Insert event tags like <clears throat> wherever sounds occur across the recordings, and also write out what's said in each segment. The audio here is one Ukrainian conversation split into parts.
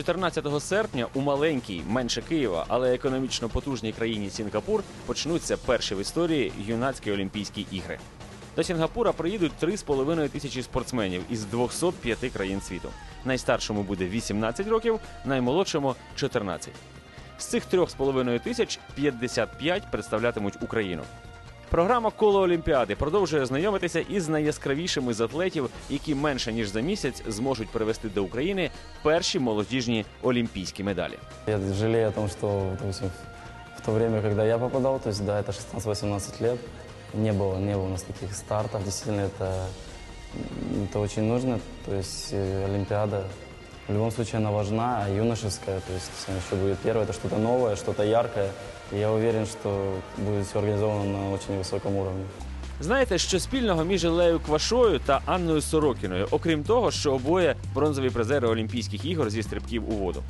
14 серпня у маленькій, менше Києва, але економічно потужній країні Сінгапур почнуться перші в історії юнацькі Олімпійські ігри. До Сінгапура приїдуть 3,5 тисячі спортсменів із 205 країн світу. Найстаршому буде 18 років, наймолодшому 14. З цих 3,5 тисяч 55 представлятимуть Україну. Програма Коло Олімпіади продовжує знайомитися із найяскравішими з атлетів, які менше ніж за місяць зможуть привезти до України перші молодіжні олімпійські медалі. Я жалею о том, что допустим, в то время, когда я попадал, то есть, да, это 16-18 лет, не было, не было у нас таких стартов. Действительно, это, м, это очень нужно. То есть э, Олимпиада в любом случае она важна, юношеская, то есть она еще будет первая, это что-то новое, что-то яркое. И я уверен, что будет все организовано на очень высоком уровне. Знаєте, що спільного між Лею Квашою та Анною Сорокіною, окрім того, що обоє бронзові призери Олімпійських ігор зі стрибків у воду.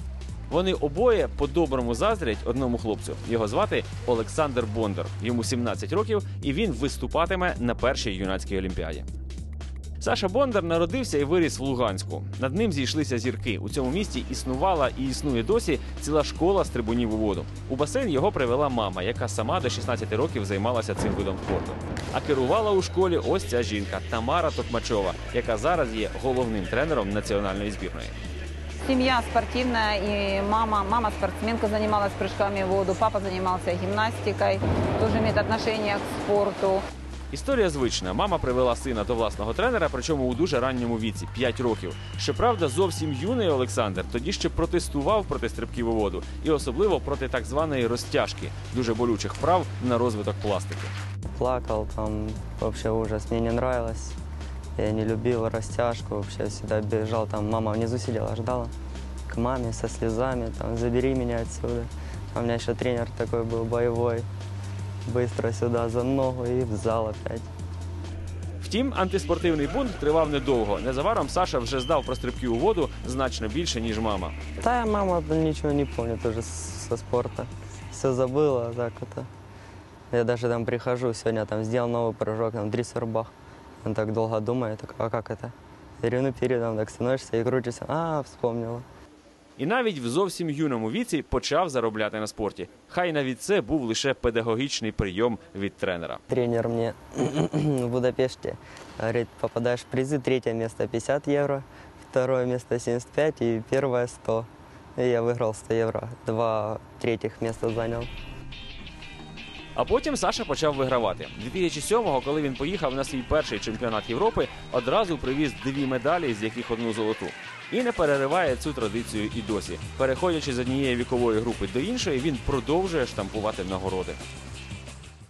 Вони обоє по-доброму заздрять одному хлопцю. Його звати Олександр Бондар. Йому 17 років, і він виступатиме на першій юнацькій олімпіаді. Саша Бондар народився і виріс в Луганську. Над ним зійшлися зірки. У цьому місті існувала і існує досі ціла школа стрибунів у воду. У басейн його привела мама, яка сама до 16 років займалася цим видом спорту. А керувала у школі ось ця жінка Тамара Токмачова, яка зараз є головним тренером національної збірної. Семья спортивная, и мама, мама спортсменка занималась прыжками в воду, папа занимался гимнастикой, тоже имеет отношение к спорту. Історія звична. Мама привела сина до власного тренера, причому у дуже ранньому віці 5 років. Щоправда, зовсім юний Олександр тоді ще протестував проти стрибків у воду, і особливо проти так званої розтяжки, дуже болючих вправ на розвиток пластики. Плакал, там вообще ужас. Мне не нравилось. Я не любил растяжку, вообще всегда бежал. Там мама внизу сидела, ждала. К маме со слезами, там, забери меня отсюда. А у меня еще тренер такой был боевой. Быстро сюда за ногу и в зал опять. Втім, антиспортивний бунт тривав недовго. Незабаром Саша вже здав про стрибки у воду значно більше, ніж мама. Да, мама ничего не помнит уже с- со спорта. Все забыла, так это. Я даже там прихожу, сегодня там сделал новый прыжок, там дрисербах. Он так долго думает, так, а как это? Я говорю, ну передом так становишься и крутишься. А, вспомнила. І навіть в зовсім юному віці почав заробляти на спорті. Хай навіть це був лише педагогічний прийом від тренера. Тренер мені <clears throat> в Будапешті говорить, попадаєш в призи, третє місце 50 євро, друге місце 75 і перше 100. І я виграв 100 євро, два третіх місця занял. А потім Саша почав вигравати. 2007-го, коли він поїхав на свій перший чемпіонат Європи, одразу привіз дві медалі, з яких одну золоту. І не перериває цю традицію і досі. Переходячи з однієї вікової групи до іншої, він продовжує штампувати нагороди.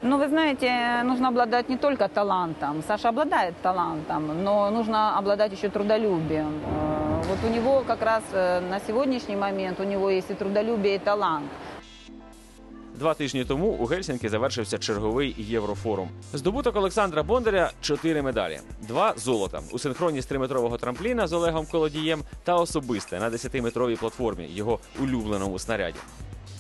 Ну, вы знаете, нужно обладать не только талантом. Саша обладает талантом, но нужно обладать еще трудолюбием. Э, Вот у него как раз э, на сегодняшний момент у него есть и трудолюбие, и талант. Два тижні тому у Гельсінкі завершився черговий єврофорум. Здобуток Олександра Бондаря чотири медалі: два золота у синхроні з триметрового трампліна з Олегом Колодієм та особисте на 10-метровій платформі, його улюбленому снаряді.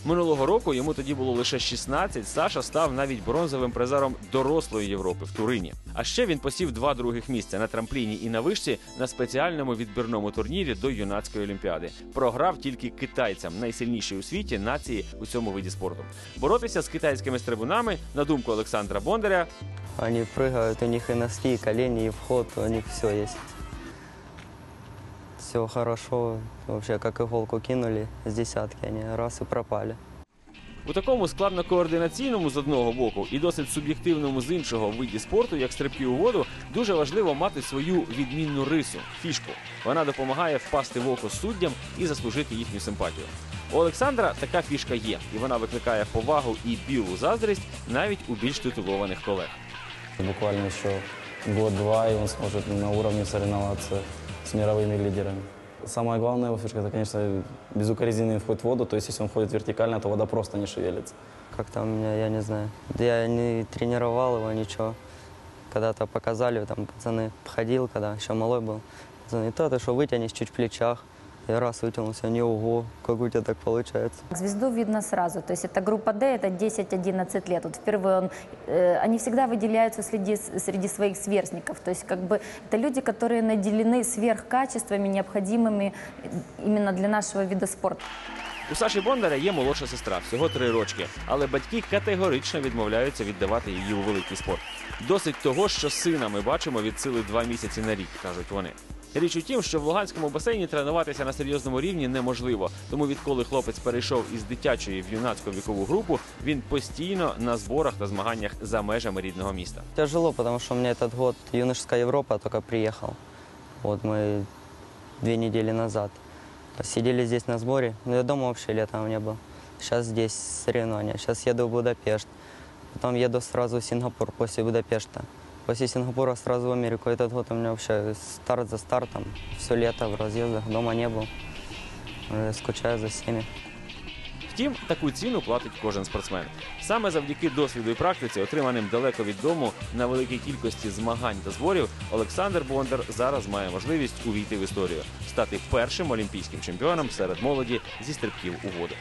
Минулого року йому тоді було лише 16, Саша став навіть бронзовим призером дорослої Європи в Турині. А ще він посів два других місця на трампліні і на вишці на спеціальному відбірному турнірі до юнацької олімпіади. Програв тільки китайцям, найсильнішій у світі нації у цьому виді спорту. Боротися з китайськими стрибунами, на думку Олександра Бондаря, Они прыгают, у них и носки, и колени, и вход, у них все есть. Все хорошо, вообще как иголку кинули с десятки, они раз и пропали. У такому складно-координаційному з одного боку і досить суб'єктивному з іншого виді спорту, як стрибки у воду, дуже важливо мати свою відмінну рису фішку. Вона допомагає впасти в око суддям і заслужити їхню симпатію. У Олександра така фішка є, і вона викликає повагу і білу заздрість навіть у більш титулованих колег. Буквально еще год-два, и он сможет на уровне соревноваться с мировыми лидерами. Самая главная его фишка, это, конечно, безукоризненный вход в воду. То есть, если он ходит вертикально, то вода просто не шевелится. Как там у меня, я не знаю. Да Я не тренировал его, ничего. Когда-то показали, там пацаны ходил, когда еще малой был. Пацаны, то ты что, вытянешь чуть в плечах. Я раз вытянулся, не ого, как у тебя так получается. Звезду видно сразу, то есть это группа D, это 10-11 лет. Вот впервые он, э, они всегда выделяются среди, среди своих сверстников, то есть как бы это люди, которые наделены сверхкачествами, необходимыми именно для нашего вида спорта. У Саші Бондаря є молодша сестра, всього три рочки, але батьки категорично відмовляються віддавати її у великий спорт. Досить того, що сина ми бачимо від сили два місяці на рік, кажуть вони. Річ у тім, що в Луганському басейні тренуватися на серйозному рівні неможливо. Тому відколи хлопець перейшов із дитячої в юнацьку вікову групу, він постійно на зборах та змаганнях за межами рідного міста. Тяжело, потому что у меня этот год юношеская Европа только приехал. Вот мы две недели назад. Сидели здесь на сборе, но я дома вообще летом не был. Сейчас здесь соревнования. Сейчас еду в Будапешт. Потом еду сразу в Сингапур после Будапешта. После Сингапура сразу в Америку. Этот год у меня вообще старт за стартом. Все лето в разъездах, дома не был. Э, Скучаю за всеми. Втім, таку ціну платить кожен спортсмен. Саме завдяки досвіду і практиці, отриманим далеко від дому на великій кількості змагань та зборів, Олександр Бондар зараз має можливість увійти в історію, стати першим олімпійським чемпіоном серед молоді зі стрибків у воду.